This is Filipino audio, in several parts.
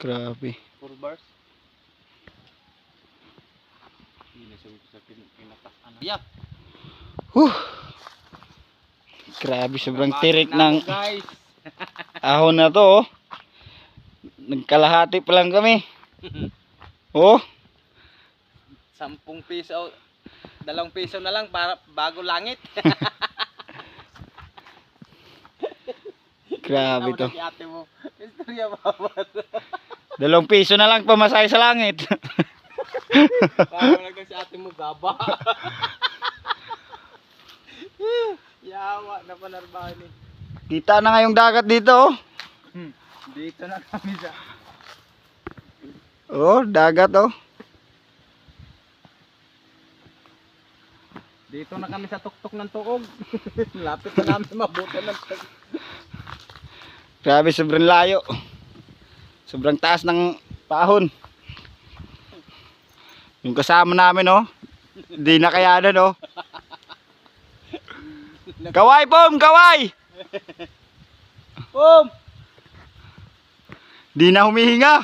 Grabe. 4 bars. Hindi sa sa pin- pinatasan. Yeah. Huh. Grabe, sobrang tirik ng guys. ahon na to, oh. Nagkalahati pa lang kami. Oh, 10 piso. Dalawang piso na lang para bago langit. grabe to. Ate mo. Istorya bawat. Dalawang piso na lang pamasay sa langit. Parang nagdag si ate mo gaba. Yawa na panarbahan eh. Kita na nga yung dagat dito, oh. Dito na kami sa Oh, dagat, oh. Dito na kami sa tuktok ng tuog. Lapit na namin mabutan ng. Grabe, sobrang layo. Sobrang taas ng pahon. Yung kasama namin, oh. Di na kayanan, oh. Kaway, pom! Kaway! Boom! Di na humihinga.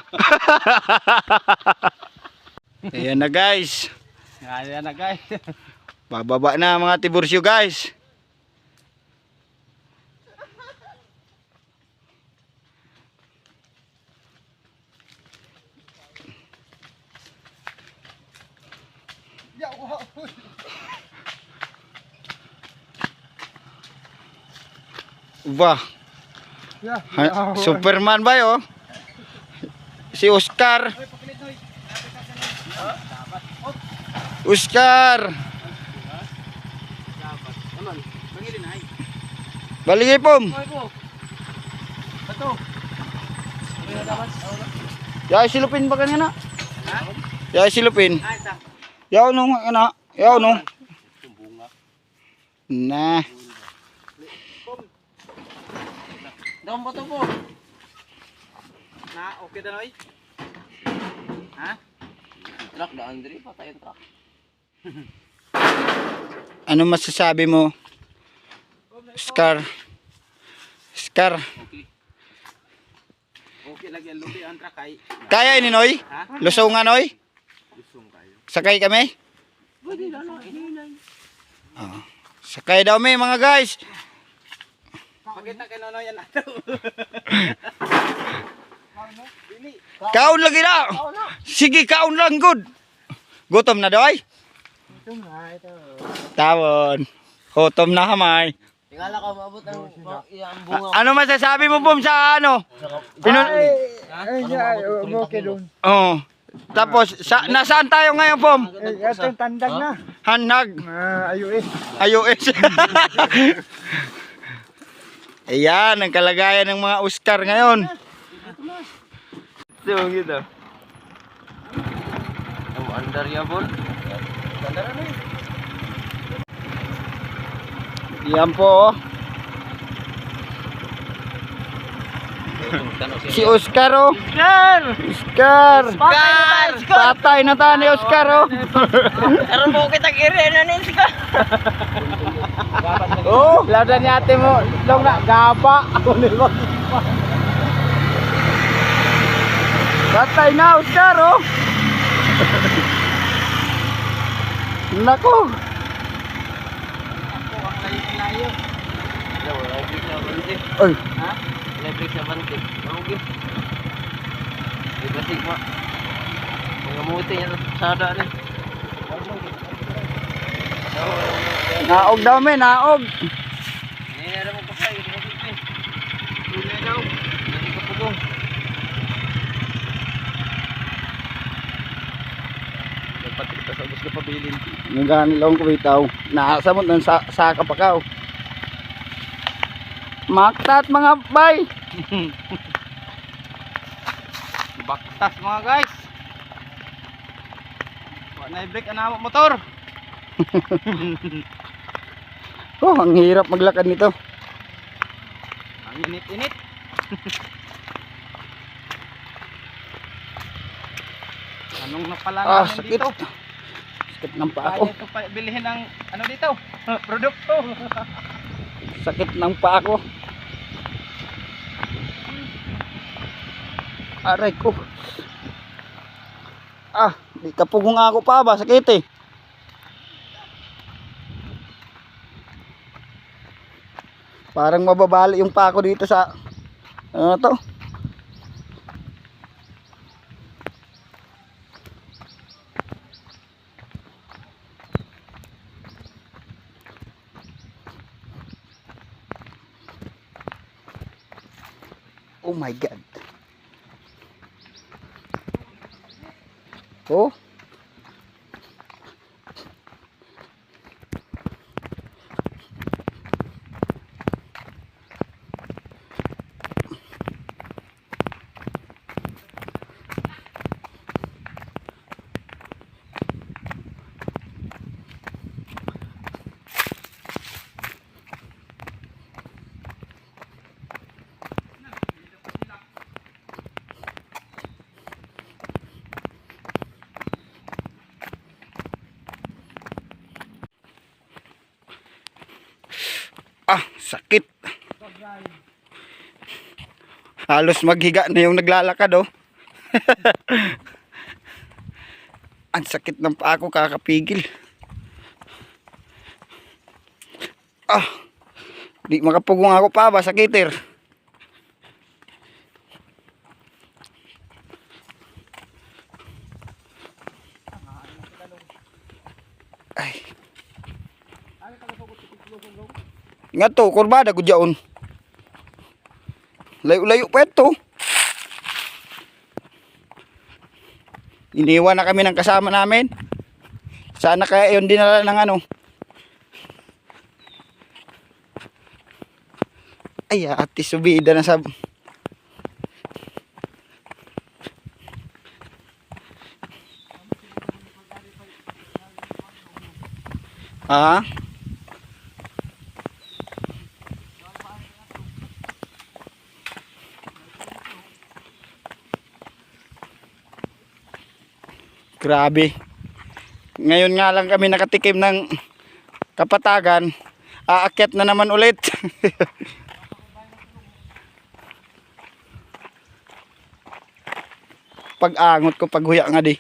Ayan na, guys. Ayan na guys. Bababa na mga tibursyo, guys. Wah. Ha- Superman ba yun? Si Oscar. Oscar. Baligay pom. Yay silupin ba kanina? Ha? Yay silupin. Sa. Yaw nung ana. Nung. Bunga. Nah. Daon ba to po? Na, okay na noy? Ha? Truck na Andre, patay ang truck. Ano masasabi mo? Oscar. Oscar. Okay. Okay lagi ang lubi ang truck ay. Kaya ini noy? Ha? Lusong nga noy? Lusong kayo. Sakay kami? Pwede na lang, ininay. Oh. Sakay daw may mga guys. Pakita kay Nonoy yan ato. Kaon lagi na. Sige kaon lang good. Gutom na doy? Ito nga, ito. Tawon. Gutom na kamay. Tingala ka maabot ang iyang A- ano masasabi mo pom sa ano? Pinun Ay, okay doon. Oh. Tapos sa nasaan tayo ngayon pom? Ito tandag na. Hanag. Ayo eh. iOS. Ayan, ang kalagayan ng mga Oscar ngayon. So, gitu. Ang under ya, Bon. Under na Yan po. oh. Si Oscar oh. Oscar! Oscar. Oscar! Patay na tayo ni Oscar oh. Pero mo kita kiri na nin sika. Oh. Lada ni ate mo, long na, gapa. Patay na Oscar oh. Nako. Layo. Wala break na bante. Oy, Ha? Break na bante. Okay. Di ba sigma? Mga muti yan sada ni. Naog daw may naog. Ini ada mo pasay, ito mo pipi. Tuli daw. Hindi ka pugong. Dapat kita sa ubos ka pabilin. Yung gani lang kumitaw. Naasamot ng sa saka pa kaw. Maktat mga bay. Baktas mga guys. Wala na i-break ang motor. Oh, ang hirap maglakad nito. Ang init-init. Anong napala Ah, namin sakit. dito? Sakit ng paa ko. Kaya bilhin ng ano dito? Produkto. Sakit ng paa ko. Aray ko. Ah, di kapugong ako pa ba? Sakit eh. Parang mababali yung pako dito sa ano to? Oh my god. Oh. Ah, sakit. Halos maghiga na yung naglalakad oh. Ang sakit ng paa ko kakapigil. Ah, di makapugong ako pa ba sakiter. Ay. Nga to, kurbada ko dyaon. Layo-layo pa ito. Iniwan na kami ng kasama namin. Sana kaya yun dinala ng ano. Ay, ati subida na sa... Ah? Grabe. Ngayon nga lang kami nakatikim ng kapatagan. Aakyat na naman ulit. Pag-angot ko, paghuya nga di.